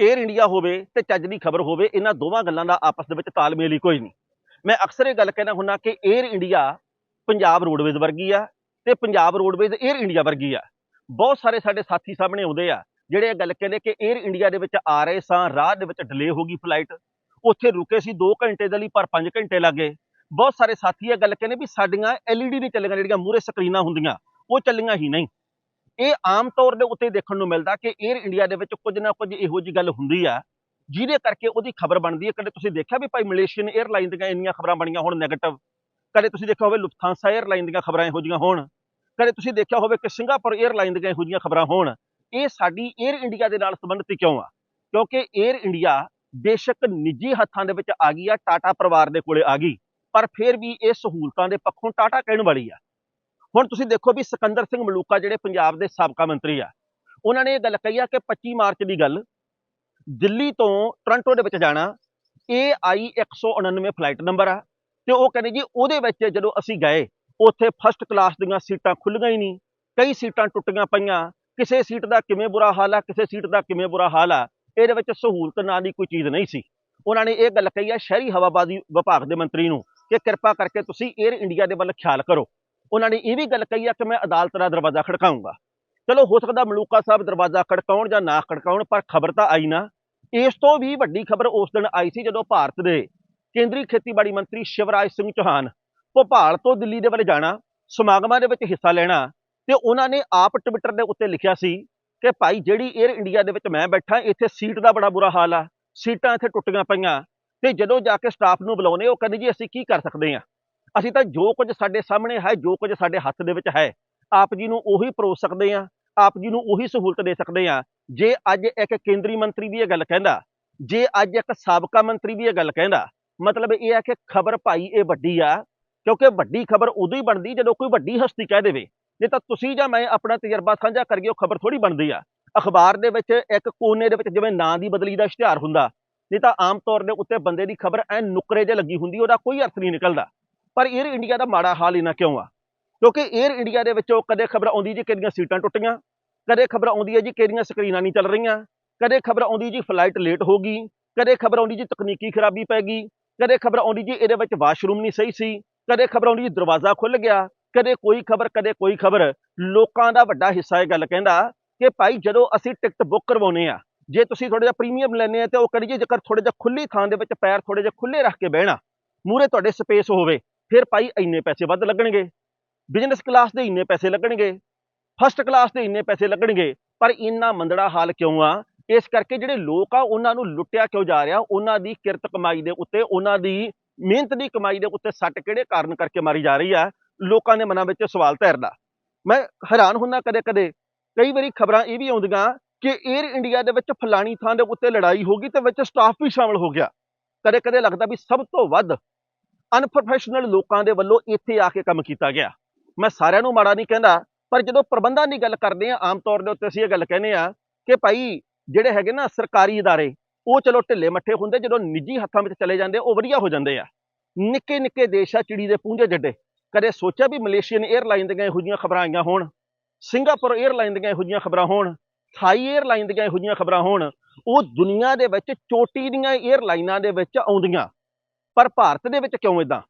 Air India ਹੋਵੇ ਤੇ ਚੱਜ ਦੀ ਖਬਰ ਹੋਵੇ, ਇਹਨਾਂ ਦੋਵਾਂ ਗੱਲਾਂ ਦਾ ਆਪਸ ਦੇ ਵਿੱਚ ਤਾਲਮੇਲ ਹੀ ਕੋਈ ਨਹੀਂ। ਮੈਂ ਅਕਸਰ ਇਹ ਗੱਲ ਕਹਿੰਦਾ ਹੁੰਦਾ ਕਿ ਏਅਰ ਇੰਡੀਆ ਪੰਜਾਬ ਰੋਡਵੇਜ਼ ਵਰਗੀ ਆ ਤੇ ਪੰਜਾਬ ਰੋਡਵੇਜ਼ ਏਅਰ ਇੰਡੀਆ ਵਰਗੀ ਆ। ਬਹੁਤ ਸਾਰੇ ਸਾਡੇ ਸਾਥੀ ਸਾਹਮਣੇ ਆਉਂਦੇ ਆ, ਜਿਹੜੇ ਇਹ ਗੱਲ ਕਹਿੰਦੇ ਕਿ ਏਅਰ ਇੰਡੀਆ ਦੇ ਵਿੱਚ ਆ ਰਹੇ ਸਾਂ, ਰਾਹ ਦੇ ਵਿੱਚ ਡਿਲੇ ਹੋ ਗਈ ਫਲਾਈਟ ਉੱਥੇ ਰੁਕੇ ਸੀ 2 ਘੰਟੇ ਦੇ ਲਈ, ਪਰ 5 ਘੰਟੇ ਲੱਗੇ ਬਹੁਤ ਸਾਰੇ ਸਾਥੀ ਇਹ ਗੱਲ ਕਹਿੰਦੇ ਵੀ ਸਾਡੀਆਂ ਐਲਈਡੀ ਨਹੀਂ ਚੱਲੀਆਂ ਜਿਹੜੀਆਂ ਮੂਰੇ ਸਕਰੀਨਾਂ ਹੁੰਦੀਆਂ, ਉਹ ਚੱਲੀਆਂ ਹੀ ਨਹੀਂ। ਇਹ ਆਮ ਤੌਰ ਦੇ ਉੱਤੇ ਦੇਖਣ ਨੂੰ ਮਿਲਦਾ ਕਿ 에ਅਰ ਇੰਡੀਆ ਦੇ ਵਿੱਚ ਕੁਝ ਨਾ ਕੁਝ ਇਹੋ ਜੀ ਗੱਲ ਹੁੰਦੀ ਆ, ਜਿਹਦੇ ਕਰਕੇ ਉਹਦੀ ਖਬਰ ਬਣਦੀ ਹੈ। ਕਦੇ ਤੁਸੀਂ ਦੇਖਿਆ ਵੀ ਭਾਈ ਮਲੇਸ਼ੀਅਨ 에ਅਰਲਾਈਨ ਦੀਆਂ ਇੰਨੀਆਂ ਖਬਰਾਂ ਬਣੀਆਂ ਹੋਣ ਨੈਗੇਟਿਵ ਕਦੇ ਤੁਸੀਂ ਦੇਖਿਆ ਹੋਵੇ ਲੁਫਥਾਂਸਾ 에ਅਰਲਾਈਨ ਦੀਆਂ ਖਬਰਾਂ ਇਹੋ ਜੀਆਂ ਹੋਣ? ਕਦੇ ਤੁਸੀਂ ਦੇਖਿਆ ਹੋਵੇ ਕਿ ਸਿੰਗਾਪੁਰ 에ਅਰਲਾਈਨ ਦੀਆਂ ਇਹੋ ਜੀਆਂ ਖਬਰਾਂ ਹੋਣ? ਇਹ ਸਾਡੀ 에ਅਰ ਇੰਡੀਆ ਦੇ ਨਾਲ ਸੰਬੰਧਿਤ ਕਿਉਂ ਆ? ਕਿਉਂਕਿ 에ਅਰ ਇੰਡੀਆ ਬੇਸ਼ੱਕ ਨਿੱਜੀ ਹੱਥਾਂ ਦੇ ਵਿੱਚ ਆ ਗਈ ਆ ਟਾਟਾ ਪਰਿਵਾਰ ਦੇ ਕੋਲੇ ਆ ਗਈ, ਪਰ ਫਿਰ ਵੀ ਇਹ ਸਹੂਲਤਾਂ ਦੇ ਪੱਖੋਂ ਟਾਟਾ ਕਹਿਣ ਵਾਲੀ ਆ। ਹੁਣ ਤੁਸੀਂ ਦੇਖੋ ਵੀ ਸਿਕੰਦਰ ਸਿੰਘ ਮਲੂਕਾ ਜਿਹੜੇ ਪੰਜਾਬ ਦੇ ਸਾਬਕਾ ਮੰਤਰੀ ਆ, ਉਹਨਾਂ ਨੇ ਇਹ ਗੱਲ ਕਹੀ ਆ ਕਿ 25 ਮਾਰਚ ਦੀ ਗੱਲ, ਦਿੱਲੀ ਤੋਂ ਟੋਰਾਂਟੋ ਦੇ ਵਿੱਚ ਜਾਣਾ ਇਹ ਆਈ 199 ਫਲਾਈਟ ਨੰਬਰ ਆ, ਤੇ ਉਹ ਕਹਿੰਦੇ ਜੀ ਉਹਦੇ ਵਿੱਚ ਜਦੋਂ ਅਸੀਂ ਗਏ, ਉੱਥੇ ਫਸਟ ਕਲਾਸ ਦੀਆਂ ਸੀਟਾਂ ਖੁੱਲੀਆਂ ਹੀ ਨਹੀਂ, ਕਈ ਸੀਟਾਂ ਟੁੱਟੀਆਂ ਪਈਆਂ, ਕਿਸੇ ਸੀਟ ਦਾ ਕਿਵੇਂ ਬੁਰਾ ਹਾਲ ਆ, ਕਿਸੇ ਸੀਟ ਦਾ ਕਿਵੇਂ ਬੁਰਾ ਹਾਲ ਆ, ਇਹਦੇ ਵਿੱਚ ਸਹੂਲਤ ਨਾਂ ਦੀ ਕੋਈ ਚੀਜ਼ ਨਹੀਂ ਸੀ। ਉਹਨਾਂ ਨੇ ਇਹ ਗੱਲ ਕਹੀ ਆ ਸ਼ਹਿਰੀ ਹਵਾਬਾਜ਼ੀ ਵਿਭਾਗ ਦੇ ਮੰਤਰੀ ਨੂੰ ਕਿ ਕਿਰਪਾ ਕਰਕੇ ਤੁਸੀਂ 에ਅਰ ਇੰਡੀਆ ਦੇ ਵੱਲ ਖਿਆਲ ਕਰੋ। ਉਹਨਾਂ ਨੇ ਇਹ ਵੀ ਗੱਲ ਕਹੀ ਆ ਕਿ ਮੈਂ ਅਦਾਲਤ ਦਾ ਦਰਵਾਜ਼ਾ ਖੜਕਾਉਂਗਾ। ਚਲੋ, ਹੋ ਸਕਦਾ ਮਲੂਕਾ ਸਾਹਿਬ ਦਰਵਾਜ਼ਾ ਖੜਕਾਉਣ ਜਾਂ ਨਾ ਖੜਕਾਉਣ, ਪਰ ਖਬਰ ਤਾਂ ਆਈ ਨਾ। ਇਸ ਤੋਂ ਵੀ ਵੱਡੀ ਖਬਰ ਉਸ ਦਿਨ ਆਈ ਸੀ ਜਦੋਂ ਭਾਰਤ ਦੇ ਕੇਂਦਰੀ ਖੇਤੀਬਾੜੀ ਮੰਤਰੀ ਸ਼ਿਵਰਾਜ ਸਿੰਘ ਚੌਹਾਨ ਭੋਪਾਲ ਤੋਂ ਦਿੱਲੀ ਦੇ ਵੱਲ ਜਾਣਾ, ਸਮਾਗਮਾਂ ਦੇ ਵਿੱਚ ਹਿੱਸਾ ਲੈਣਾ ਤੇ ਉਹਨਾਂ ਨੇ ਆਪ ਟਵਿੱਟਰ ਦੇ ਉੱਤੇ ਲਿਖਿਆ ਸੀ ਕਿ ਭਾਈ ਜਿਹੜੀ 에ਅਰ ਇੰਡੀਆ ਦੇ ਵਿੱਚ ਮੈਂ ਬੈਠਾ, ਇੱਥੇ ਸੀਟ ਦਾ ਬੜਾ ਬੁਰਾ ਹਾਲ ਆ। ਸੀਟਾਂ ਇੱਥੇ ਟੁੱਟੀਆਂ ਪਈਆਂ ਤੇ ਜਦੋਂ ਜਾ ਕੇ ਸਟਾਫ ਨੂੰ ਬੁਲਾਉਨੇ ਉਹ ਕਹਿੰਦੇ ਜੀ ਅਸੀਂ ਕੀ ਕਰ ਸਕਦੇ ਹਾਂ? ਅਸੀਂ ਤਾਂ ਜੋ ਕੁਝ ਸਾਡੇ ਸਾਹਮਣੇ ਹੈ, ਜੋ ਕੁਝ ਸਾਡੇ ਹੱਥ ਦੇ ਵਿੱਚ ਹੈ, ਆਪ ਜੀ ਨੂੰ ਉਹੀ ਪਰੋਸ ਸਕਦੇ ਹਾਂ, ਆਪ ਜੀ ਨੂੰ ਉਹੀ ਸਹੂਲਤ ਦੇ ਸਕਦੇ ਹਾਂ। ਜੇ ਅੱਜ ਇੱਕ ਕੇਂਦਰੀ ਮੰਤਰੀ ਵੀ ਇਹ ਗੱਲ ਕਹਿੰਦਾ, ਜੇ ਅੱਜ ਇੱਕ ਸਾਬਕਾ ਮੰਤਰੀ ਵੀ ਇਹ ਗੱਲ ਕਹਿੰਦਾ, ਮਤਲਬ ਇਹ ਹੈ ਕਿ ਖਬਰ ਭਾਈ ਇਹ ਵੱਡੀ ਆ, ਕਿਉਂਕਿ ਵੱਡੀ ਖਬਰ ਉਦੋਂ ਹੀ ਬਣਦੀ ਜਦੋਂ ਕੋਈ ਵੱਡੀ ਹਸਤੀ ਕਹਿ ਦੇਵੇ। ਨਹੀਂ ਤਾਂ ਤੁਸੀਂ ਜਾਂ ਮੈਂ ਆਪਣਾ ਤਜਰਬਾ ਸਾਂਝਾ ਕਰੀਏ, ਉਹ ਖਬਰ ਥੋੜੀ ਬਣਦੀ ਆ। ਅਖਬਾਰ ਦੇ ਵਿੱਚ ਇੱਕ ਕੋਨੇ ਦੇ ਵਿੱਚ ਜਿਵੇਂ ਨਾਂ ਦੀ ਬਦਲੀ ਦਾ ਇਸ਼ਤਿਹਾਰ ਹੁੰਦਾ, ਨਹੀਂ ਤਾਂ ਆਮ ਤੌਰ ਦੇ ਉੱਤੇ ਬੰਦੇ ਦੀ ਖਬਰ ਐ ਨੁਕਰੇ 'ਚ ਲੱਗੀ ਹੁੰਦੀ, ਉਹਦਾ ਕੋਈ ਅਰਥ ਨਹੀਂ ਨਿਕਲਦਾ। ਪਰ 에ਅਰ ਇੰਡੀਆ ਦਾ ਮਾੜਾ ਹਾਲ ਇਹਨਾਂ ਕਿਉਂ ਆ? ਕਿਉਂਕਿ 에ਅਰ ਇੰਡੀਆ ਦੇ ਵਿੱਚੋਂ ਕਦੇ ਖਬਰ ਆਉਂਦੀ ਜੀ ਕਿਹੜੀਆਂ ਸੀਟਾਂ ਟੁੱਟੀਆਂ, ਕਦੇ ਖਬਰ ਆਉਂਦੀ ਹੈ ਜੀ ਕਿਹੜੀਆਂ ਸਕਰੀਨਾਂ ਨਹੀਂ ਚੱਲ ਰਹੀਆਂ, ਕਦੇ ਖਬਰ ਆਉਂਦੀ ਜੀ ਫਲਾਈਟ ਲੇਟ ਹੋ ਗਈ, ਕਦੇ ਖਬਰ ਆਉਂਦੀ ਜੀ ਤਕਨੀਕੀ ਖਰਾਬੀ ਪੈ ਗਈ, ਕਦੇ ਖਬਰ ਆਉਂਦੀ ਜੀ ਇਹਦੇ ਵਿੱਚ ਵਾਸ਼ਰੂਮ ਨਹੀਂ ਸਹੀ ਸੀ, ਕਦੇ ਖਬਰ ਆਉਂਦੀ ਜੀ ਦਰਵਾਜ਼ਾ ਖੁੱਲ ਗਿਆ, ਕਦੇ ਕੋਈ ਖਬਰ, ਕਦੇ ਕੋਈ ਖਬਰ। ਲੋਕਾਂ ਦਾ ਵੱਡਾ ਹਿੱਸਾ ਇਹ ਗੱਲ ਕਹਿੰਦਾ ਕਿ ਭਾਈ ਜਦੋਂ ਅਸੀਂ ਟਿਕਟ ਬੁੱਕ ਕਰਵਾਉਨੇ ਆ ਜੇ ਤੁਸੀਂ ਥੋੜਾ ਜਿਹਾ ਪ੍ਰੀਮੀਅਮ ਲੈਣੇ ਆ ਤੇ ਉਹ ਕਰੀਏ ਜੇਕਰ ਥੋੜਾ ਜਿਹਾ ਖੁੱਲੀ ਥਾਂ ਦੇ ਵਿੱਚ ਪੈਰ ਥੋੜੇ ਜਿਹਾ ਖੁੱਲੇ ਰੱਖ ਕੇ ਬਹਿਣਾ ਮੂਰੇ ਤੁਹਾਡੇ ਸਪੇਸ ਹੋਵੇ ਫਿਰ ਭਾਈ ਇੰਨੇ ਪੈਸੇ ਵੱਧ ਲੱਗਣਗੇ। ਬਿਜ਼ਨਸ ਕਲਾਸ ਦੇ ਇੰਨੇ ਪੈਸੇ ਲੱਗਣਗੇ। ਫਸਟ ਕਲਾਸ ਦੇ ਇੰਨੇ ਪੈਸੇ ਲੱਗਣਗੇ। ਪਰ ਇੰਨਾ ਮੰਦੜਾ ਹਾਲ ਕਿਉਂ ਆ? ਇਸ ਕਰਕੇ ਜਿਹੜੇ ਲੋਕ ਆ, ਉਹਨਾਂ ਨੂੰ ਲੁੱਟਿਆ ਕਿਉਂ ਜਾ ਰਿਹਾ? ਉਹਨਾਂ ਦੀ ਕਿਰਤ ਕਮਾਈ ਦੇ ਉੱਤੇ, ਉਹਨਾਂ ਦੀ ਮਿਹਨਤ ਦੀ ਕਮਾਈ ਦੇ ਉੱਤੇ ਸੱਟ ਕਿਹੜੇ ਕਾਰਨ ਕਰਕੇ ਮਾਰੀ ਜਾ ਰਹੀ ਆ? ਲੋਕਾਂ ਦੇ ਮਨਾਂ ਵਿੱਚ ਸਵਾਲ ਤੈਰਦਾ। ਮੈਂ ਹੈਰਾਨ ਹੁੰਨਾ ਕਦੇ ਕਦੇ ਕਈ ਵਾਰੀ ਖਬਰਾਂ ਇਹ ਵੀ ਆਉਂਦੀਆਂ ਕਿ 에ਅਰ ਇੰਡੀਆ ਦੇ ਵਿੱਚ ਫਲਾਣੀ ਥਾਂ ਦੇ ਉੱਤੇ ਲੜਾਈ ਹੋ ਗਈ ਤੇ ਵਿੱਚ ਸਟਾਫ ਵੀ ਸ਼ਾਮਲ ਹੋ ਗਿਆ। ਕਦੇ ਕਦੇ ਲੱਗਦਾ ਵੀ ਸਭ ਤੋਂ ਵੱਧ ਅਨਪ੍ਰੋਫੈਸ਼ਨਲ ਲੋਕਾਂ ਦੇ ਵੱਲੋਂ ਇੱਥੇ ਆ ਕੇ ਕੰਮ ਕੀਤਾ ਗਿਆ। ਮੈਂ ਸਾਰਿਆਂ ਨੂੰ ਮਾੜਾ ਨਹੀਂ ਕਹਿੰਦਾ, ਪਰ ਜਦੋਂ ਪ੍ਰਬੰਧਾਂ ਦੀ ਗੱਲ ਕਰਦੇ ਆ ਆਮ ਤੌਰ ਦੇ ਉੱਤੇ ਅਸੀਂ ਇਹ ਗੱਲ ਕਹਿੰਦੇ ਆ ਕਿ ਭਾਈ ਜਿਹੜੇ ਹੈਗੇ ਨਾ ਸਰਕਾਰੀ ادارے ਉਹ ਚਲੋ ਢਿੱਲੇ ਮੱਠੇ ਹੁੰਦੇ, ਜਦੋਂ ਨਿੱਜੀ ਹੱਥਾਂ ਵਿੱਚ ਚਲੇ ਜਾਂਦੇ, ਉਹ ਵਧੀਆ ਹੋ ਜਾਂਦੇ ਆ। ਨਿੱਕੇ ਨਿੱਕੇ ਦੇਸ਼ਾਂ ਚਿੜੀ ਦੇ ਪੂੰਝੇ ਜੱਡੇ। ਕਦੇ ਸੋਚਿਆ ਵੀ ਮਲੇਸ਼ੀਅਨ 에ਅਰਲਾਈਨ ਦੀਆਂ ਇਹੋ ਜੀਆਂ ਖਬਰਾਂ ਆਈਆਂ ਹੋਣ? ਸਿੰਗਾਪੁਰ 에ਅਰਲਾਈਨ ਦੀਆਂ ਇਹੋ ਜੀਆਂ ਖਬਰਾਂ ਹੋਣ? ਥਾਈ 에ਅਰਲਾਈਨ ਦੀਆਂ ਇਹੋ ਜੀਆਂ ਖਬਰਾਂ ਹੋਣ? ਉਹ ਦੁਨੀਆ ਦੇ ਵਿੱਚ ਚੋਟੀ ਦੀਆਂ 에ਅਰਲਾਈਨਾਂ ਦੇ ਵਿੱਚ ਆਉਂਦੀਆਂ। ਪਰ ਭਾਰਤ ਦੇ ਵਿੱਚ ਕਿਉਂ ਇਦਾਂ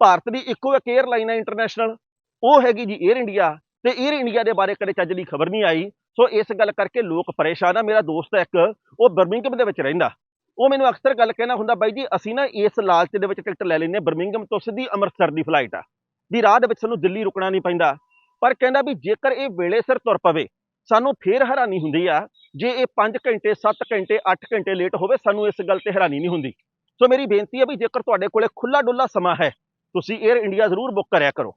ਭਾਰਤ ਦੀ ਇੱਕੋ ਇੱਕ 에ਅਰਲਾਈਨ ਹੈ ਇੰਟਰਨੈਸ਼ਨਲ ਉਹ ਹੈਗੀ ਜੀ 에ਅਰ ਇੰਡੀਆ ਤੇ 에ਅਰ ਇੰਡੀਆ ਦੇ ਬਾਰੇ ਕਦੇ ਚੱਜ ਦੀ ਖਬਰ ਨਹੀਂ ਆਈ। ਸੋ ਇਸ ਗੱਲ ਕਰਕੇ ਲੋਕ ਪਰੇਸ਼ਾਨ ਆ। ਮੇਰਾ ਦੋਸਤ ਇੱਕ, ਉਹ ਬਰਮਿੰਗਮ ਦੇ ਵਿੱਚ ਰਹਿੰਦਾ। ਉਹ ਮੈਨੂੰ ਅਕਸਰ ਗੱਲ ਕਹਿਣਾ ਹੁੰਦਾ, ਬਾਈ ਜੀ, ਅਸੀਂ ਨਾ ਇਸ ਲਾਲਚ ਦੇ ਵਿੱਚ ਟਿਕਟ ਲੈ ਲੈਨੇ ਬਰਮਿੰਗਮ ਤੋਂ ਸਿੱਧੀ ਅੰਮ੍ਰਿਤਸਰ ਦੀ ਫਲਾਈਟ ਆ। ਦੀ ਰਾਹ ਦੇ ਵਿੱਚ ਸਾਨੂੰ ਦਿੱਲੀ ਰੁਕਣਾ ਨਹੀਂ ਪੈਂਦਾ। ਪਰ ਕਹਿੰਦਾ ਵੀ ਜੇਕਰ ਇਹ ਵੇਲੇ ਸਿਰ ਤੁਰ ਪਵੇ, ਸਾਨੂੰ ਫੇਰ ਹੈਰਾਨੀ ਹੁੰਦੀ ਆ। ਜੇ ਇਹ 5 ਘੰਟੇ 7 ਘੰਟੇ 8 ਘੰਟੇ ਲੇਟ ਹੋਵੇ, ਸਾਨੂੰ ਇਸ ਗੱਲ ਤੇ ਹੈਰਾਨੀ ਨਹੀਂ ਹੁੰਦੀ। ਸੋ ਮੇਰੀ ਬੇਨਤੀ ਹੈ ਵੀ ਜੇਕਰ ਤੁਹਾਡੇ ਕੋਲੇ ਖੁੱਲਾ ਡੁੱਲਾ ਸਮਾਂ ਹੈ, ਤੁਸੀਂ 에ਅਰ ਇੰਡੀਆ ਜ਼ਰੂਰ ਬੁੱਕ ਕਰਿਆ ਕਰੋ।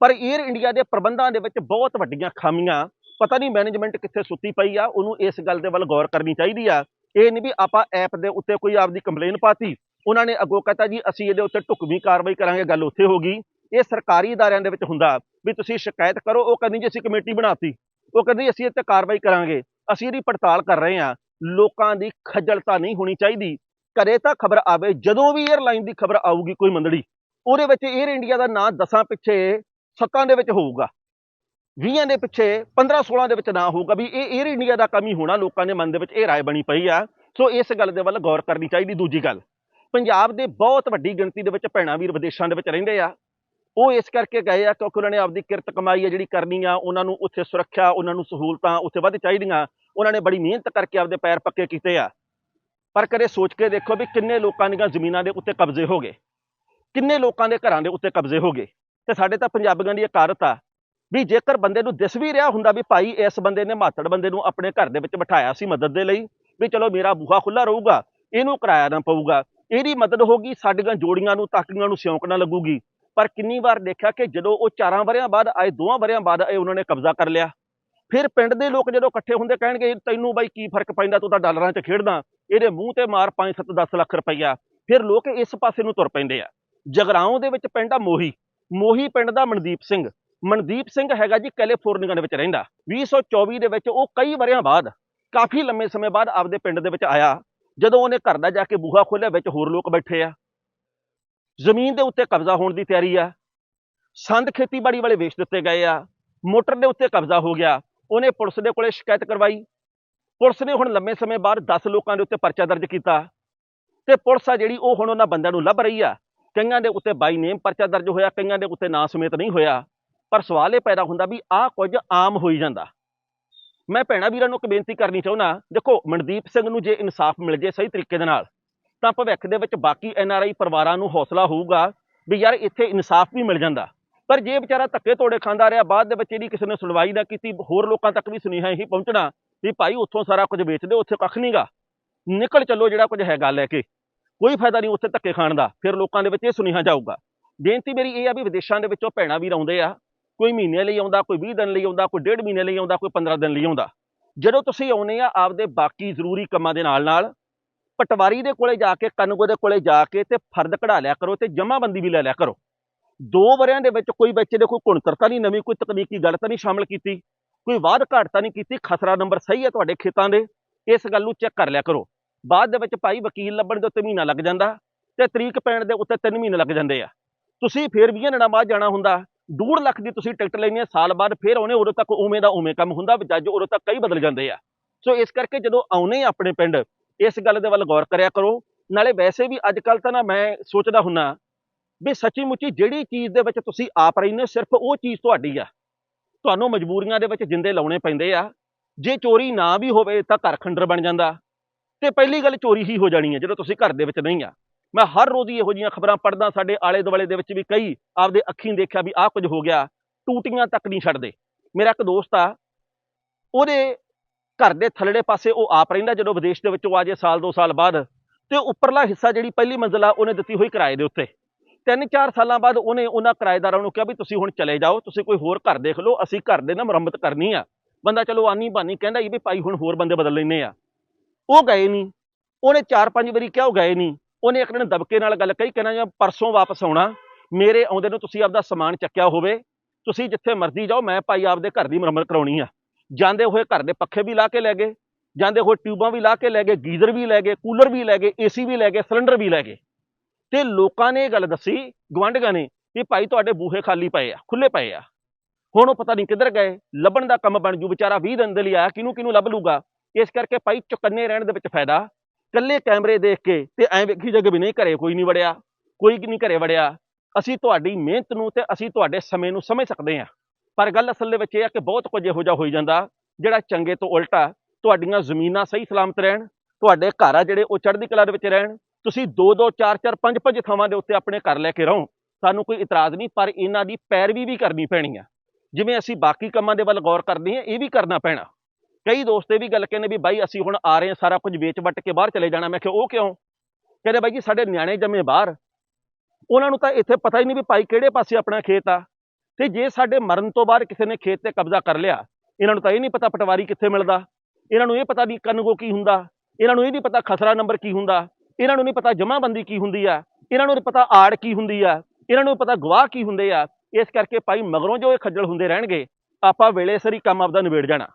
ਪਰ 에ਅਰ ਇੰਡੀਆ ਦੇ ਪ੍ਰਬੰਧਾਂ ਦੇ ਵਿੱਚ ਬਹੁਤ ਵੱਡੀਆਂ ਖਾਮੀਆਂ, ਪਤਾ ਨਹੀਂ ਮੈਨੇਜਮੈਂਟ ਕਿੱਥੇ ਸੁੱਤੀ ਪਈ ਆ, ਉਹਨੂੰ ਇਸ ਗੱਲ ਦੇ ਵੱਲ ਗੌਰ ਕਰਨੀ ਚਾਹੀਦੀ ਆ। ਇਹ ਨਹੀਂ ਵੀ ਆਪਾਂ ਐਪ ਦੇ ਉੱਤੇ ਕੋਈ ਆਪਦੀ ਕੰਪਲੇਨ ਪਾਤੀ, ਉਹਨਾਂ ਨੇ ਅੱਗੋਂ ਕਹਤਾ ਜੀ, ਅਸੀਂ ਇਹਦੇ ਉੱਤੇ ਢੁਕਵੀਂ ਕਾਰਵਾਈ ਕਰਾਂਗੇ, ਗੱਲ ਉੱਥੇ ਹੋ ਗਈ। ਇਹ ਸਰਕਾਰੀ ਅਦਾਰਿਆਂ ਦੇ ਵਿੱਚ ਹੁੰਦਾ ਵੀ ਤੁਸੀਂ ਸ਼ਿਕਾਇਤ ਕਰੋ, ਉਹ ਕਹਿੰਦੀ ਜੀ ਅਸੀਂ ਕਮੇਟੀ ਬਣਾਤੀ। ਉਹ ਕਹਿੰਦੀ ਅਸੀਂ ਇੱਥੇ ਕਾਰਵਾਈ ਕਰਾਂਗੇ। ਅਸੀਂ ਇਹਦੀ ਪੜਤਾਲ ਕਰ ਰਹੇ ਹਾਂ। ਲੋਕਾਂ ਦੀ ਖੱਜਲਤਾ ਨਹੀਂ ਹੋਣੀ ਚਾਹੀਦੀ। ਘਰੇ ਤਾਂ ਖਬਰ ਆਵੇ, ਜਦੋਂ ਵੀ 에ਅਰਲਾਈਨ ਦੀ ਖਬਰ ਆਊਗੀ ਕੋਈ ਮੰਦੜੀ ਉਹਦੇ ਵਿੱਚ 에ਅਰ ਇੰਡੀਆ ਦਾ ਨਾਂ ਦਸਾਂ ਪਿੱਛੇ ਸੱਤਾਂ ਦੇ ਵਿੱਚ ਹੋਊਗਾ 20 ਦੇ ਪਿੱਛੇ 15 16 ਦੇ ਵਿੱਚ ਨਾਂ ਹੋਊਗਾ ਵੀ ਇਹ 에ਅਰ ਇੰਡੀਆ ਦਾ ਕਮੀ ਹੋਣਾ, ਲੋਕਾਂ ਦੇ ਮਨ ਦੇ ਵਿੱਚ ਇਹ ਰਾਏ ਬਣੀ ਪਈ ਆ। ਸੋ ਇਸ ਗੱਲ ਦੇ ਵੱਲ ਗੌਰ ਕਰਨੀ ਚਾਹੀਦੀ, ਦੂਜੀ ਗੱਲ, ਪੰਜਾਬ ਦੇ ਬਹੁਤ ਵੱਡੀ ਗਿਣਤੀ ਦੇ ਵਿੱਚ ਭੈਣਾ ਵੀਰ ਵਿਦੇਸ਼ਾਂ ਦੇ ਵਿੱਚ ਰਹਿੰਦੇ ਆ। ਉਹ ਇਸ ਕਰਕੇ ਗਏ ਆ ਕਿਉਂਕਿ ਉਹਨਾਂ ਨੇ ਆਪਦੀ ਕਿਰਤ ਕਮਾਈ ਆ ਜਿਹੜੀ ਕਰਨੀ ਆ, ਉਹਨਾਂ ਨੂੰ ਉੱਥੇ ਸੁਰੱਖਿਆ, ਉਹਨਾਂ ਨੂੰ ਸਹੂਲਤਾਂ ਉੱਥੇ ਵੱਧ ਚਾਹੀਦੀਆਂ, ਉਹਨਾਂ ਨੇ ਬੜੀ ਮਿਹਨਤ ਕਰਕੇ ਆਪਦੇ ਪੈਰ ਪੱਕੇ ਕੀਤੇ ਆ। ਪਰ ਕਦੇ ਸੋਚ ਕੇ ਦੇਖੋ ਵੀ ਕਿੰਨੇ ਲੋਕਾਂ ਦੀਆਂ ਜ਼ਮੀਨਾਂ ਦੇ ਉੱਤੇ ਕਬਜ਼ੇ ਹੋ ਗਏ। ਕਿੰਨੇ ਲੋਕਾਂ ਦੇ ਘਰਾਂ ਦੇ ਉੱਤੇ ਕਬਜ਼ੇ ਹੋ ਗਏ। ਤੇ ਸਾਡੇ ਤਾਂ ਪੰਜਾਬੀਆਂ ਦੀ ਇਕਾਰਤ ਆ ਵੀ ਜੇਕਰ ਬੰਦੇ ਨੂੰ ਦਿਸ ਵੀ ਰਿਹਾ ਹੁੰਦਾ ਵੀ ਭਾਈ ਇਸ ਬੰਦੇ ਨੇ ਮਾਤੜ ਬੰਦੇ ਨੂੰ ਆਪਣੇ ਘਰ ਦੇ ਵਿੱਚ ਬਿਠਾਇਆ ਸੀ ਮਦਦ ਦੇ ਲਈ ਵੀ ਚਲੋ ਮੇਰਾ ਬੂਹਾ ਖੁੱਲਾ ਰਹੂਗਾ, ਇਹਨੂੰ ਕਿਰਾਇਆ ਨਾ ਪਊਗਾ, ਇਹਦੀ ਮਦਦ ਹੋਗੀ ਸਾਡੀਆਂ ਜੋੜੀਆਂ ਨੂੰ, ਤਾਕੀਆਂ ਨੂੰ ਸਿਉਂਕ ਨਾ ਲੱਗੂਗੀ। ਪਰ ਕਿੰਨੀ ਵਾਰ ਦੇਖਿਆ ਕਿ ਜਦੋਂ ਉਹ ਚਾਰਾਂ ਵਰਿਆਂ ਬਾਅਦ ਆਏ, ਦੋਵਾਂ ਵਰਿਆਂ ਬਾਅਦ ਆਏ, ਉਹਨਾਂ ਨੇ ਕਬਜ਼ਾ ਕਰ ਲਿਆ। ਫਿਰ ਪਿੰਡ ਦੇ ਲੋਕ ਜਦੋਂ ਇਕੱਠੇ ਹੁੰਦੇ ਕਹਿਣਗੇ, ਤੈਨੂੰ ਬਾਈ ਕੀ ਫ਼ਰਕ ਪੈਂਦਾ, ਤੂੰ ਤਾਂ ਡਾਲਰਾਂ 'ਚ ਖੇਡਦਾ। ਇਹਦੇ ਮੂੰਹ ਤੇ ਮਾਰ 5 7 10 ਲੱਖ ਰੁਪਈਆ। ਫਿਰ ਲੋਕ ਇਸ ਪਾਸੇ ਨੂੰ ਤੁਰ ਪੈਂਦੇ ਆ। ਜਗਰਾਉਂ ਦੇ ਵਿੱਚ ਪਿੰਡ ਆ ਮੋਹੀ। ਮੋਹੀ ਪਿੰਡ ਦਾ ਮਨਦੀਪ ਸਿੰਘ। ਮਨਦੀਪ ਸਿੰਘ ਹੈਗਾ ਜੀ ਕੈਲੀਫੋਰਨੀਆ ਦੇ ਵਿੱਚ ਰਹਿੰਦਾ। 2024 ਦੇ ਵਿੱਚ ਉਹ ਕਈ ਵਰਿਆਂ ਬਾਅਦ, ਕਾਫੀ ਲੰਮੇ ਸਮੇਂ ਬਾਅਦ ਆਪਦੇ ਪਿੰਡ ਦੇ ਵਿੱਚ ਆਇਆ। ਜਦੋਂ ਉਹਨੇ ਘਰ ਦਾ ਜਾ ਕੇ ਬੂਹਾ ਖੋਲ੍ਹਿਆ, ਵਿੱਚ ਹੋਰ ਲੋਕ ਬੈਠੇ ਆ। ਜ਼ਮੀਨ ਦੇ ਉੱਤੇ ਕਬਜ਼ਾ ਹੋਣ ਦੀ ਤਿਆਰੀ ਆ। ਸੰਦ ਖੇਤੀਬਾੜੀ ਵਾਲੇ ਵੇਚ ਦਿੱਤੇ ਗਏ ਆ। ਮੋਟਰ ਦੇ ਉੱਤੇ ਕਬਜ਼ਾ ਹੋ ਗਿਆ। ਉਹਨੇ ਪੁਲਿਸ ਦੇ ਕੋਲੇ ਸ਼ਿਕਾਇਤ ਕਰਵਾਈ। ਪੁਲਿਸ ਨੇ ਹੁਣ ਲੰਮੇ ਸਮੇਂ ਬਾਅਦ 10 ਲੋਕਾਂ ਦੇ ਉੱਤੇ ਪਰਚਾ ਦਰਜ ਕੀਤਾ ਤੇ ਪੁਲਿਸ ਆ ਜਿਹੜੀ ਉਹ ਹੁਣ ਉਹਨਾਂ ਬੰਦਿਆਂ ਨੂੰ ਲੱਭ ਰਹੀ ਆ। ਕਈਆਂ ਦੇ ਉੱਤੇ ਬਾਈ ਨੇਮ ਪਰਚਾ ਦਰਜ ਹੋਇਆ, ਕਈਆਂ ਦੇ ਉੱਤੇ ਨਾਂ ਸਮੇਤ ਨਹੀਂ ਹੋਇਆ। ਪਰ ਸਵਾਲ ਇਹ ਪੈਦਾ ਹੁੰਦਾ ਵੀ ਆਹ ਕੁਝ ਆਮ ਹੋਈ ਜਾਂਦਾ। ਮੈਂ ਭੈਣਾ ਵੀਰਾਂ ਨੂੰ ਇੱਕ ਬੇਨਤੀ ਕਰਨੀ ਚਾਹੁੰਦਾ, ਦੇਖੋ ਮਨਦੀਪ ਸਿੰਘ ਨੂੰ ਜੇ ਇਨਸਾਫ ਮਿਲ ਜੇ ਸਹੀ ਤਰੀਕੇ ਦੇ ਨਾਲ, ਤਾਂ ਭਵਿੱਖ ਦੇ ਵਿੱਚ ਬਾਕੀ ਐੱਨ ਆਰ ਆਈ ਪਰਿਵਾਰਾਂ ਨੂੰ ਹੌਸਲਾ ਹੋਊਗਾ ਵੀ ਯਾਰ ਇੱਥੇ ਇਨਸਾਫ ਵੀ ਮਿਲ ਜਾਂਦਾ। ਪਰ ਜੇ ਵਿਚਾਰਾ ਧੱਕੇ ਤੋੜੇ ਖਾਂਦਾ ਰਿਹਾ, ਬਾਅਦ ਦੇ ਵਿੱਚ ਇਹਦੀ ਕਿਸੇ ਨੇ ਸੁਣਵਾਈ ਨਾ ਕੀਤੀ, ਹੋਰ ਲੋਕਾਂ ਤੱਕ ਵੀ ਸੁਨੇਹਾ ਇਹੀ ਪਹੁੰਚਣਾ ਵੀ ਭਾਈ ਉੱਥੋਂ ਸਾਰਾ ਕੁਝ ਵੇਚ ਦਿਓ, ਉੱਥੇ ਕੱਖ ਨਹੀਂਗਾ ਨਿਕਲ ਚੱਲੋ ਜਿਹੜਾ ਕੁਝ ਹੈਗਾ ਲੈ ਕੇ। ਕੋਈ ਫਾਇਦਾ ਨਹੀਂ ਉੱਥੇ ਧੱਕੇ ਖਾਣ ਦਾ। ਫਿਰ ਲੋਕਾਂ ਦੇ ਵਿੱਚ ਇਹ ਸੁਨੇਹਾ ਜਾਊਗਾ। ਬੇਨਤੀ ਮੇਰੀ ਇਹ ਆ ਵੀ ਵਿਦੇਸ਼ਾਂ ਦੇ ਵਿੱਚੋਂ ਭੈਣਾਂ ਵੀ ਆਉਂਦੇ ਆ। ਕੋਈ ਮਹੀਨੇ ਲਈ ਆਉਂਦਾ, ਕੋਈ 20 ਦਿਨ ਲਈ ਆਉਂਦਾ, ਕੋਈ ਡੇਢ ਮਹੀਨੇ ਲਈ ਆਉਂਦਾ, ਕੋਈ 15 ਦਿਨ ਲਈ ਆਉਂਦਾ। ਜਦੋਂ ਤੁਸੀਂ ਆਉਨੇ ਆ ਆਪਦੇ ਬਾਕੀ ਜ਼ਰੂਰੀ ਕੰਮਾਂ ਦੇ ਨਾਲ ਨਾਲ ਪਟਵਾਰੀ ਦੇ ਕੋਲੇ ਜਾ ਕੇ, ਕਨਗੋ ਦੇ ਕੋਲੇ ਜਾ ਕੇ ਤੇ ਫਰਦ ਕਢਾ ਲਿਆ ਕਰੋ ਤੇ ਜਮਾਬੰਦੀ ਵੀ ਲੈ ਲਿਆ ਕਰੋ। ਦੋ ਵਰਿਆਂ ਦੇ ਵਿੱਚ ਕੋਈ ਬੱਚੇ ਦੇ ਕੋਈ ਕੁਣਤਰਤਾ ਨਹੀਂ, ਨਵੀਂ ਕੋਈ ਤਕਨੀਕੀ ਗੱਲ ਤਾਂ ਨਹੀਂ ਸ਼ਾਮਲ ਕੀਤੀ। ਕੋਈ ਵਾਧ ਘਾਟ ਤਾਂ ਨਹੀਂ ਕੀਤੀ, ਖਸਰਾ ਨੰਬਰ ਸਹੀ ਹੈ ਤੁਹਾਡੇ ਖੇਤਾਂ ਦੇ, ਇਸ ਗੱਲ ਨੂੰ ਚੈੱਕ ਕਰ ਲਿਆ ਕਰੋ। ਬਾਅਦ ਦੇ ਵਿੱਚ ਭਾਈ ਵਕੀਲ ਲੱਭਣ ਦੇ ਉੱਤੇ ਮਹੀਨਾ ਲੱਗ ਜਾਂਦਾ ਤੇ ਤਰੀਕ ਪੈਣ ਦੇ ਉੱਤੇ 3 ਮਹੀਨੇ ਲੱਗ ਜਾਂਦੇ ਆ। ਤੁਸੀਂ ਫੇਰ 20 ਦਿਨਾਂ ਬਾਅਦ ਜਾਣਾ ਹੁੰਦਾ। 2 ਲੱਖ ਦੀ ਤੁਸੀਂ ਟਿਕਟ ਲੈਣੀ ਹੈ ਸਾਲ ਬਾਅਦ ਫੇਰ ਆਉਣੇ ਉਦੋਂ ਤੱਕ ਉਵੇਂ ਦਾ ਉਵੇਂ ਕੰਮ ਹੁੰਦਾ ਜੱਜ ਉਦੋਂ ਤੱਕ ਕਈ ਬਦਲ ਜਾਂਦੇ ਆ। ਸੋ ਇਸ ਕਰਕੇ ਜਦੋਂ ਆਉਨੇ ਆਪਣੇ ਪਿੰਡ, ਇਸ ਗੱਲ ਦੇ ਵੱਲ ਗੌਰ ਕਰਿਆ ਕਰੋ। ਨਾਲੇ ਵੈਸੇ ਵੀ ਅੱਜ ਕੱਲ ਤਾਂ ਨਾ ਮੈਂ ਸੋਚਦਾ ਹੁੰਨਾ ਵੀ ਸੱਚੀ ਮੁੱਚੀ ਜਿਹੜੀ ਚੀਜ਼ ਦੇ ਵਿੱਚ ਤੁਸੀਂ ਆਪ ਰਹਿੰਦੇ ਹੋ, ਸਿਰਫ ਉਹ ਚੀਜ਼ ਤੁਹਾਡੀ ਆ। ਤੁਹਾਨੂੰ ਮਜਬੂਰੀਆਂ ਦੇ ਵਿੱਚ ਜਿੰਦੇ ਲਾਉਣੇ ਪੈਂਦੇ ਆ। ਜੇ ਚੋਰੀ ਨਾ ਵੀ ਹੋਵੇ ਤਾਂ ਘਰ ਖੰਡਰ ਬਣ ਜਾਂਦਾ। ਤੇ ਪਹਿਲੀ ਗੱਲ ਚੋਰੀ ਹੀ ਹੋ ਜਾਣੀ ਹੈ ਜਦੋਂ ਤੁਸੀਂ ਘਰ ਦੇ ਵਿੱਚ ਨਹੀਂ ਆ। ਮੈਂ ਹਰ ਰੋਜ਼ ਹੀ ਇਹੋ ਜਿਹੀਆਂ ਖਬਰਾਂ ਪੜ੍ਹਦਾ, ਸਾਡੇ ਆਲੇ ਦੁਆਲੇ ਦੇ ਵਿੱਚ ਵੀ ਕਈ ਆਪਦੇ ਅੱਖੀਂ ਦੇਖਿਆ ਵੀ ਆਹ ਕੁਝ ਹੋ ਗਿਆ, ਟੂਟੀਆਂ ਤੱਕ ਨਹੀਂ ਛੱਡਦੇ। ਮੇਰਾ ਇੱਕ ਦੋਸਤ ਆ, ਉਹਦੇ ਘਰ ਦੇ ਥੱਲੜੇ ਪਾਸੇ ਉਹ ਆਪ ਰਹਿੰਦਾ, ਜਦੋਂ ਵਿਦੇਸ਼ ਦੇ ਵਿੱਚੋਂ ਆ ਜੇ ਸਾਲ ਦੋ ਸਾਲ ਬਾਅਦ। ਤੇ ਉੱਪਰਲਾ ਹਿੱਸਾ ਜਿਹੜੀ ਪਹਿਲੀ ਮੰਜ਼ਿਲ ਆ, ਉਹਨੇ ਦਿੱਤੀ ਹੋਈ ਕਿਰਾਏ ਦੇ ਉੱਤੇ। ਤਿੰਨ ਚਾਰ ਸਾਲਾਂ ਬਾਅਦ ਉਹਨੇ ਉਹਨਾਂ ਕਿਰਾਏਦਾਰਾਂ ਨੂੰ ਕਿਹਾ ਵੀ ਤੁਸੀਂ ਹੁਣ ਚਲੇ ਜਾਓ, ਤੁਸੀਂ ਕੋਈ ਹੋਰ ਘਰ ਦੇਖ ਲਓ, ਅਸੀਂ ਘਰ ਦੇ ਨਾ ਮੁਰੰਮਤ ਕਰਨੀ ਆ। ਬੰਦਾ ਚਲੋ ਆਨੀ ਬਾਨੀ ਕਹਿੰਦਾ ਜੀ ਵੀ ਭਾਈ ਹੁਣ ਹੋਰ ਬੰਦੇ ਬਦਲ ਲੈਨੇ ਆ। ਉਹ ਗਏ ਨਹੀਂ ਉਹਨੇ ਚਾਰ ਪੰਜ ਵਾਰੀ ਕਿਹਾ, ਉਹ ਗਏ ਨਹੀਂ ਉਹਨੇ ਇੱਕ ਦਿਨ ਦਬਕੇ ਨਾਲ ਗੱਲ ਕਹੀ, ਕਹਿੰਦਾ ਜਾਂ ਪਰਸੋਂ ਵਾਪਸ ਆਉਣਾ। ਮੇਰੇ ਆਉਂਦੇ ਨੂੰ ਤੁਸੀਂ ਆਪਦਾ ਸਮਾਨ ਚੱਕਿਆ ਹੋਵੇ। ਤੁਸੀਂ ਜਿੱਥੇ ਮਰਜ਼ੀ ਜਾਓ, ਮੈਂ ਭਾਈ ਆਪਦੇ ਘਰ ਦੀ ਮੁਰੰਮਤ ਕਰਾਉਣੀ ਆ। ਜਾਂਦੇ ਹੋਏ ਘਰ ਦੇ ਪੱਖੇ ਵੀ ਲਾ ਕੇ ਲੈ ਗਏ। ਜਾਂਦੇ ਹੋਏ ਟਿਊਬਾਂ ਵੀ ਲਾ ਕੇ ਲੈ ਗਏ, ਗੀਜ਼ਰ ਵੀ ਲੈ ਗਏ, ਕੂਲਰ ਵੀ ਲੈ ਗਏ, ਏਸੀ ਵੀ ਲੈ ਗਏ, ਸਿਲੰਡਰ ਵੀ ਲੈ ਗਏ। ਤੇ ਲੋਕਾਂ ਨੇ ਇਹ ਗੱਲ ਦੱਸੀ ਗਵਾਂਢੀਆਂ ਨੇ ਕਿ ਭਾਈ ਤੁਹਾਡੇ ਬੂਹੇ ਖਾਲੀ ਪਏ ਆ ਖੁੱਲੇ ਪਏ ਆ। ਹੁਣ ਉਹ ਪਤਾ ਨਹੀਂ ਕਿੱਧਰ ਗਏ, ਲੱਭਣ ਦਾ ਕੰਮ ਬਣ ਜੂ, ਵਿਚਾਰਾ 20 ਦਿਨ ਦੇ ਲਈ ਆਇਆ, ਕਿਹਨੂੰ ਕਿਹਨੂੰ ਲੱਭ ਲੂਗਾ? ਇਸ ਕਰਕੇ ਭਾਈ ਚੁਕੰਨੇ ਰਹਿਣ ਦੇ ਵਿੱਚ ਫਾਇਦਾ। ਕੱਲੇ ਕੈਮਰੇ ਦੇਖ ਕੇ ਤੇ ਐਂ ਵੇਖੀ ਜਗ ਵੀ ਨਹੀਂ, ਘਰੇ ਕੋਈ ਨਹੀਂ ਵੜਿਆ, ਕੋਈ ਨਹੀਂ ਘਰੇ ਵੜਿਆ। ਅਸੀਂ ਤੁਹਾਡੀ ਮਿਹਨਤ ਨੂੰ ਤੇ ਅਸੀਂ ਤੁਹਾਡੇ ਸਮੇਂ ਨੂੰ ਸਮਝ ਸਕਦੇ ਹਾਂ। ਪਰ ਗੱਲ ਅਸਲ ਦੇ ਵਿੱਚ ਇਹ ਆ ਕਿ ਬਹੁਤ ਕੁਝ ਇਹੋ ਜਿਹਾ ਹੋਈ ਜਾਂਦਾ, ਜਿਹੜਾ ਚੰਗੇ ਤੋਂ ਉਲਟਾ ਤੁਹਾਡੀਆਂ ਜ਼ਮੀਨਾਂ ਸਹੀ ਸਲਾਮਤ ਰਹਿਣ, ਤੁਹਾਡੇ ਘਰ ਆ ਜਿਹੜੇ ਉਹ ਚੜ੍ਹਦੀ ਕਲਾ ਦੇ ਵਿੱਚ ਰਹਿਣ ਤੁਸੀਂ ਦੋ ਦੋ, ਚਾਰ ਚਾਰ, ਪੰਜ ਪੰਜ ਥਾਵਾਂ ਦੇ ਉੱਤੇ ਆਪਣੇ ਘਰ ਲੈ ਕੇ ਰਹੋ। ਸਾਨੂੰ ਕੋਈ ਇਤਰਾਜ਼ ਨਹੀਂ, ਪਰ ਇਹਨਾਂ ਦੀ ਪੈਰਵੀ ਵੀ ਕਰਨੀ ਪੈਣੀ ਆ। ਜਿਵੇਂ ਅਸੀਂ ਬਾਕੀ ਕੰਮਾਂ ਦੇ ਵੱਲ ਗੌਰ ਕਰਦੇ ਹਾਂ, ਇਹ ਵੀ ਕਰਨਾ ਪੈਣਾ। ਕਈ ਦੋਸਤ ਇਹ ਵੀ ਗੱਲ ਕਹਿੰਦੇ ਵੀ ਬਾਈ ਅਸੀਂ ਹੁਣ ਆ ਰਹੇ ਹਾਂ, ਸਾਰਾ ਕੁਝ ਵੇਚ ਵੱਟ ਕੇ ਬਾਹਰ ਚਲੇ ਜਾਣਾ। ਮੈਂ ਕਿਹਾ, ਉਹ ਕਿਉਂ? ਕਹਿੰਦੇ ਬਾਈ ਜੀ, ਸਾਡੇ ਨਿਆਣੇ ਜੰਮੇ ਬਾਹਰ। ਉਹਨਾਂ ਨੂੰ ਤਾਂ ਇੱਥੇ ਪਤਾ ਹੀ ਨਹੀਂ ਵੀ ਭਾਈ ਕਿਹੜੇ ਪਾਸੇ ਆਪਣਾ ਖੇਤ ਆ। ਤੇ ਜੇ ਸਾਡੇ ਮਰਨ ਤੋਂ ਬਾਅਦ ਕਿਸੇ ਨੇ ਖੇਤ ਤੇ ਕਬਜ਼ਾ ਕਰ ਲਿਆ, ਇਹਨਾਂ ਨੂੰ ਤਾਂ ਇਹ ਨਹੀਂ ਪਤਾ ਪਟਵਾਰੀ ਕਿੱਥੇ ਮਿਲਦਾ। ਇਹਨਾਂ ਨੂੰ ਇਹ ਪਤਾ ਨਹੀਂ ਕਨਗੋ ਕੀ ਹੁੰਦਾ। ਇਹਨਾਂ ਨੂੰ ਇਹ ਨਹੀਂ ਪਤਾ ਖਸਰਾ ਨੰਬਰ ਕੀ ਹੁੰਦਾ। ਇਹਨਾਂ ਨੂੰ ਨਹੀਂ ਪਤਾ ਜਮਾਬੰਦੀ ਕੀ ਹੁੰਦੀ ਆ, ਇਹਨਾਂ ਨੂੰ ਨਹੀਂ ਪਤਾ ਆੜ ਕੀ ਹੁੰਦੀ ਆ, ਇਹਨਾਂ ਨੂੰ ਪਤਾ ਗਵਾਹ ਕੀ ਹੁੰਦੇ ਆ। ਇਸ ਕਰਕੇ ਭਾਈ ਮਗਰੋਂ ਜੋ ਇਹ ਖੱਜਲ ਹੁੰਦੇ ਰਹਿਣਗੇ, ਆਪਾਂ ਵੇਲੇ ਸਰੀ ਕੰਮ ਆਪਦਾ ਨਿਬੇੜ ਜਾਣਾ।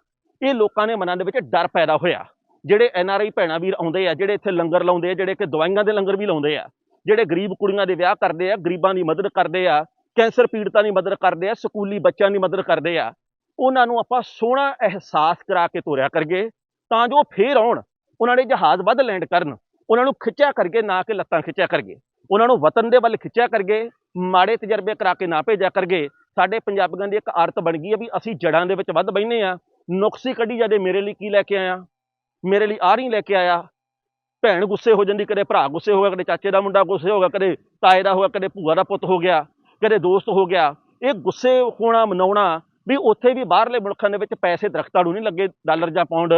ਇਹ ਲੋਕਾਂ ਦੇ ਮਨਾਂ ਦੇ ਵਿੱਚ ਡਰ ਪੈਦਾ ਹੋਇਆ। ਜਿਹੜੇ ਐਨ ਆਰ ਆਈ ਭੈਣਾਂ ਵੀਰ ਆਉਂਦੇ ਆ, ਜਿਹੜੇ ਇੱਥੇ ਲੰਗਰ ਲਾਉਂਦੇ ਆ, ਜਿਹੜੇ ਕਿ ਦਵਾਈਆਂ ਦੇ ਲੰਗਰ ਵੀ ਲਾਉਂਦੇ ਆ, ਜਿਹੜੇ ਗਰੀਬ ਕੁੜੀਆਂ ਦੇ ਵਿਆਹ ਕਰਦੇ ਆ, ਗਰੀਬਾਂ ਦੀ ਮਦਦ ਕਰਦੇ ਆ, ਕੈਂਸਰ ਪੀੜਤਾਂ ਦੀ ਮਦਦ ਕਰਦੇ ਆ, ਸਕੂਲੀ ਬੱਚਿਆਂ ਦੀ ਮਦਦ ਕਰਦੇ ਆ, ਉਹਨਾਂ ਨੂੰ ਆਪਾਂ ਸੋਹਣਾ ਅਹਿਸਾਸ ਕਰਾ ਕੇ ਤੋਰਿਆ ਕਰਗੇ ਤਾਂ ਜੋ ਫੇਰ ਆਉਣ, ਉਹਨਾਂ ਨੇ ਜਹਾਜ਼ ਵੱਧ ਲੈਂਡ ਕਰਨ। ਉਹਨਾਂ ਨੂੰ ਖਿੱਚਿਆ ਕਰਗੇ, ਨਾ ਕਿ ਲੱਤਾਂ ਖਿੱਚਿਆ ਕਰਗੇ। ਉਹਨਾਂ ਨੂੰ ਵਤਨ ਦੇ ਵੱਲ ਖਿੱਚਿਆ ਕਰਗੇ, ਮਾੜੇ ਤਜਰਬੇ ਕਰਾ ਕੇ ਨਾ ਭੇਜਿਆ ਕਰਗੇ। ਸਾਡੇ ਪੰਜਾਬੀਆਂ ਦੀ ਇੱਕ ਆਰਤ ਬਣ ਗਈ ਹੈ ਵੀ ਅਸੀਂ ਜੜਾਂ ਦੇ ਵਿੱਚ ਵੱਧ ਬੈਨੇ ਆ ਨੁਕਸੀ ਕੱਢੀ ਜਾਂਦੇ, ਮੇਰੇ ਲਈ ਕੀ ਲੈ ਕੇ ਆਇਆ? ਮੇਰੇ ਲਈ ਆਹ ਨਹੀਂ ਲੈ ਕੇ ਆਇਆ। ਭੈਣ ਗੁੱਸੇ ਹੋ ਜਾਂਦੀ, ਕਦੇ ਭਰਾ ਗੁੱਸੇ ਹੋ ਗਿਆ, ਕਦੇ ਚਾਚੇ ਦਾ ਮੁੰਡਾ ਗੁੱਸੇ ਹੋ ਗਿਆ, ਕਦੇ ਤਾਏ ਦਾ ਹੋ ਗਿਆ, ਕਦੇ ਭੂਆ ਦਾ ਪੁੱਤ ਹੋ ਗਿਆ, ਕਦੇ ਦੋਸਤ ਹੋ ਗਿਆ। ਇਹ ਗੁੱਸੇ ਹੋਣਾ, ਮਨਾਉਣਾ ਵੀ ਉੱਥੇ ਵੀ ਬਾਹਰਲੇ ਮੁਲਕਾਂ ਦੇ ਵਿੱਚ ਪੈਸੇ ਦਰਖਤਾਂ ਨੂੰ ਨਹੀਂ ਲੱਗੇ, ਡਾਲਰ ਜਾਂ ਪਾਉਂਡ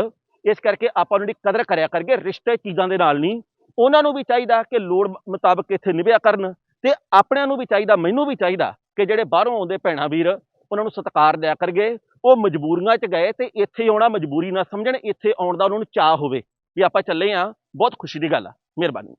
ਇਸ ਕਰਕੇ ਆਪਾਂ ਉਹਨਾਂ ਦੀ ਕਦਰ ਕਰਿਆ ਕਰਗੇ ਰਿਸ਼ਤੇ ਚੀਜ਼ਾਂ ਦੇ ਨਾਲ ਨਹੀਂ। ਉਹਨਾਂ ਨੂੰ ਵੀ ਚਾਹੀਦਾ ਕਿ ਲੋੜ ਮੁਤਾਬਕ ਇੱਥੇ ਨਿਭਿਆ ਕਰਨ ਤੇ ਆਪਣਿਆਂ ਨੂੰ ਵੀ ਚਾਹੀਦਾ, ਮੈਨੂੰ ਵੀ ਚਾਹੀਦਾ ਕਿ ਜਿਹੜੇ ਬਾਹਰੋਂ ਆਉਂਦੇ ਭੈਣਾ ਵੀਰ, ਉਹਨਾਂ ਨੂੰ ਸਤਿਕਾਰ ਦਿਆ ਕਰਗੇ ਉਹ ਮਜਬੂਰੀਆਂ 'ਚ ਗਏ ਤੇ ਇੱਥੇ ਆਉਣਾ ਮਜਬੂਰੀ ਨਾ ਸਮਝਣ, ਇੱਥੇ ਆਉਣ ਦਾ ਉਹਨਾਂ ਨੂੰ ਚਾਹ ਹੋਵੇ। ਵੀ ਆਪਾਂ ਚੱਲੇ ਆ, ਬਹੁਤ ਖੁਸ਼ੀ ਦੀ ਗੱਲ ਆ, ਮਿਹਰਬਾਨੀ।